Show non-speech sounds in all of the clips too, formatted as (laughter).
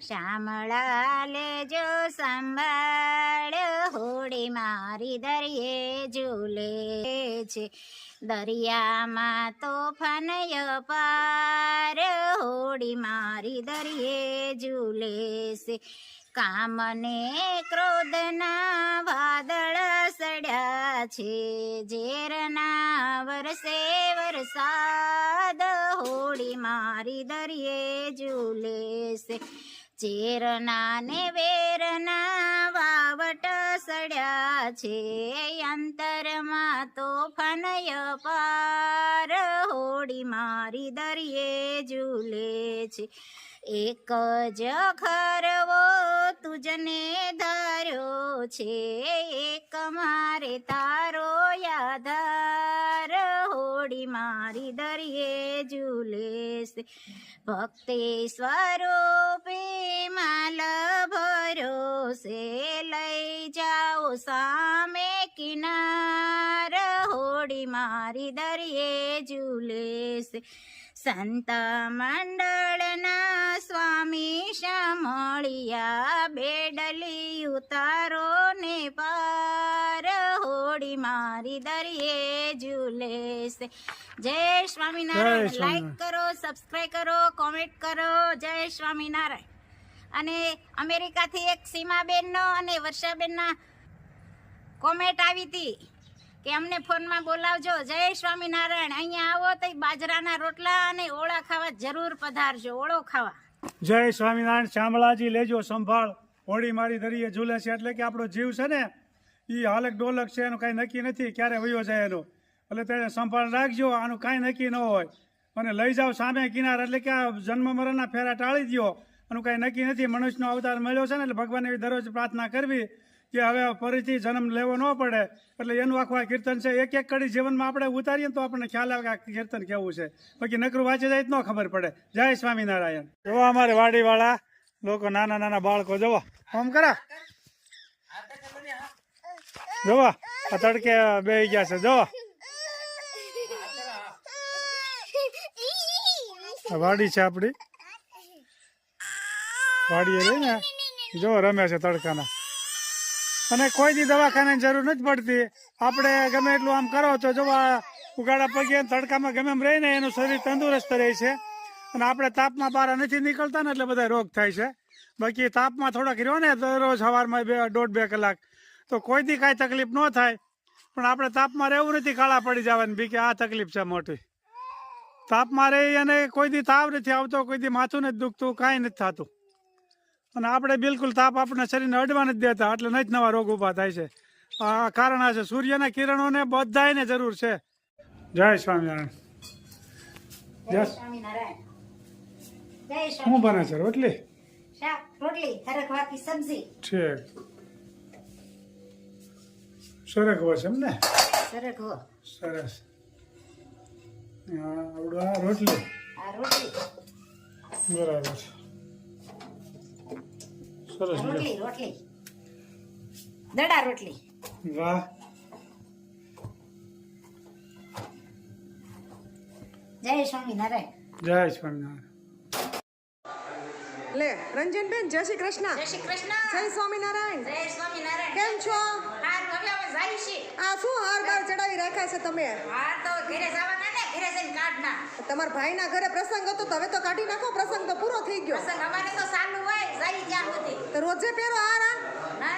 શામળા લેજો સંભાળ, હોડી મારી દરિયે ઝૂલે છે. દરિયામાં તોફાનય પાર હોડી મારી દરિયે ઝૂલે છે. કામને ક્રોધના વાદળ સડ્યા છે. ઝેરના વરસે વરસાદ, હોડી મારી દરિયે ઝૂલે છે. ચેરના ને વેરના વાવટ સડ્યા છે. અંતરમાં તોફાનય પાર હોડી મારી દરિયે ઝૂલે છે. એક જ ખરવો તુજને ધાર્યો છે. એક મારે તારો યાદાર હોડી મારી દરિયે ઝૂલે છે. ભક્તિ સ્વરૂપે ભરોસે લઈ જાઓ સામે કિનાર હોડી મારી દરિયે ઝૂલે છે સંત મંડળના સ્વામી શામળિયા બેડલી ઉતારો ને પાર હોડી મારી દરિયે ઝૂલે છે જય સ્વામિનારાયણ લાઈક કરો સબસ્ક્રાઈબ કરો કોમેન્ટ કરો જય સ્વામિનારાયણ અને અમેરિકાથી એક સીમાબેનનો અને વર્ષાબેનના કોમેન્ટ આવી હતી કે અમને ફોનમાં બોલાવજો. જય સ્વામિનારાયણ. અહીંયા આવો તો બાજરાના રોટલા અને ઓળા ખાવા જરૂર પધારજો. ઓળો ખાવા. જય સ્વામિનારાયણ. શામળાજી લેજો સંભાળ. હોળી મારી દરિયે ઝૂલે છે એટલે કે આપણો જીવ છે ને એ હાલક ડોલક છે, એનું કાંઈ નક્કી નથી ક્યારે વયો જાય એનો. એટલે તેને સંભાળ રાખજો, આનું કાંઈ નક્કી ન હોય. અને લઈ જાઓ સામે કિનાર એટલે કે આ જન્મ મરણના ફેરા ટાળી દો આનું કાંઈ નક્કી નથી. મનુષ્યનો અવતાર મળ્યો છે ને એટલે ભગવાન એવી દરરોજ પ્રાર્થના કરવી કે હવે ફરીથી જન્મ લેવો ન પડે. એટલે એનું આખું આ કીર્તન છે. એક એક કડી જીવનમાં આપણે ઉતારીએ ને તો આપણને ખ્યાલ આવે કે આ કીર્તન કેવું છે. બાકી નકરું વાંચી જાય તો ન ખબર પડે. જય સ્વામિનારાયણ. જોવા અમારે વાડીવાળા. લોકો નાના નાના બાળકો જોવા. ઓમ કરા. જોવા. આ તડકે બે ગયા છે જોવા. (laughs) વાડી છે આપણી. વાડીએ રહીને જો રમે છે તડકાના. અને કોઈ દી દવાખાનાની જરૂર નથી પડતી. આપણે ગમે એટલું આમ કરો તો જો ઉગાડા પગે તડકામાં ગમે એમ રહીને એનું શરીર તંદુરસ્ત રહે છે. અને આપણે તાપમાં બહાર નથી નીકળતા ને એટલે બધા રોગ થાય છે. બાકી તાપમાં થોડાક રહ્યો ને દરરોજ સવારમાં બે, દોઢ, બે કલાક. તો કોઈ દી કાંઈ તકલીફ ન થાય. પણ આપણે તાપમાં રહેવું નથી, કાળા પડી જવાની. બી કે આ તકલીફ છે મોટી. તાપમાં રહી અને કોઈ દી તાવ નથી આવતો, કોઈ દી માથું નથી દુખતું, કાંઈ નથી થતું. અને આપણે બિલકુલ તાપ આપણને શરીરને અડવા નથી દેતા એટલે નહીં જ નવા રોગ ઊભા થાય છે. આ કારણ આ છે સૂર્યના કિરણોને બધાને જરૂર છે. જય સ્વામિનારાયણ. જય સ્વામિનારાયણ જય શું બને છે રોટલી? રોટલી હરખવા કી સબ્જી. ઠીક. હોય છે એમ ને? સરખવો સરસ. આવડું આ રોટલી? આ રોટલી. બરાબર છે. સરસ રોટલી રોટલી. દડા રોટલી. વાહ. જય સ્વામિનારાયણ. જય સ્વામિનારાયણ. લે રંજનબેન જય શ્રી કૃષ્ણ. જય શ્રી કૃષ્ણ. જય સ્વામિનારાયણ. જય સ્વામિનારાયણ. કેમ છો? હાર હવે અમે જાય છે. આ શું હાર બાર ચડાવી રાખ્યા છે તમે? હાર તો ઘરે જવાના ને ઘરે જઈને કાઢના. તમારા ભાઈના ઘરે પ્રસંગ હતો તો હવે તો કાઢી નાખો પ્રસંગ તો પૂરો થઈ ગયો પ્રસંગ અમારે તો ચાલુ હોય જઈ ત્યાં તો રોજે પહેરો હાર આ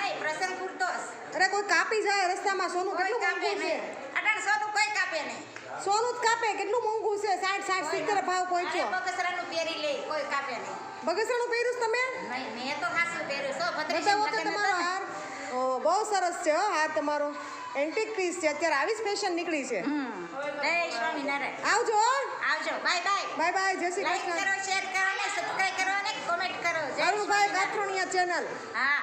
નહીં પ્રસંગ પૂરતો અરે કોઈ કાપી જાય રસ્તામાં? સોનું કેટલું કાપે છે? અટાણ સોનું કોઈ કાપે નહીં. સોનું જ કાપે? કેટલું મોંઘું છે? સાઠ સાઠ સિત્તેર ભાવ પહોંચ્યો. બગસરાનું પહેરી લે કોઈ કાપે નહીં. બગસરાનું પહેર્યું તમે? નહીં મેં તો હાસું પહેર્યું. સો બતાવો તો તમારો હાર. ઓ બહુ સરસ છે હો હાર તમારો. એન્ટિક પીસ છે. અત્યારે આવી જ ફેશન નીકળી છે. આવજો. આવજો. Bye bye. બાય બાય જય શ્રી લાઈક કૃષ્ણ. કરો શેર કરો ને સબસ્ક્રાઇબ કરો અને કોમેન્ટ કરો. જય અરુણભાઈ ગાથરોણિયા ચેનલ હા.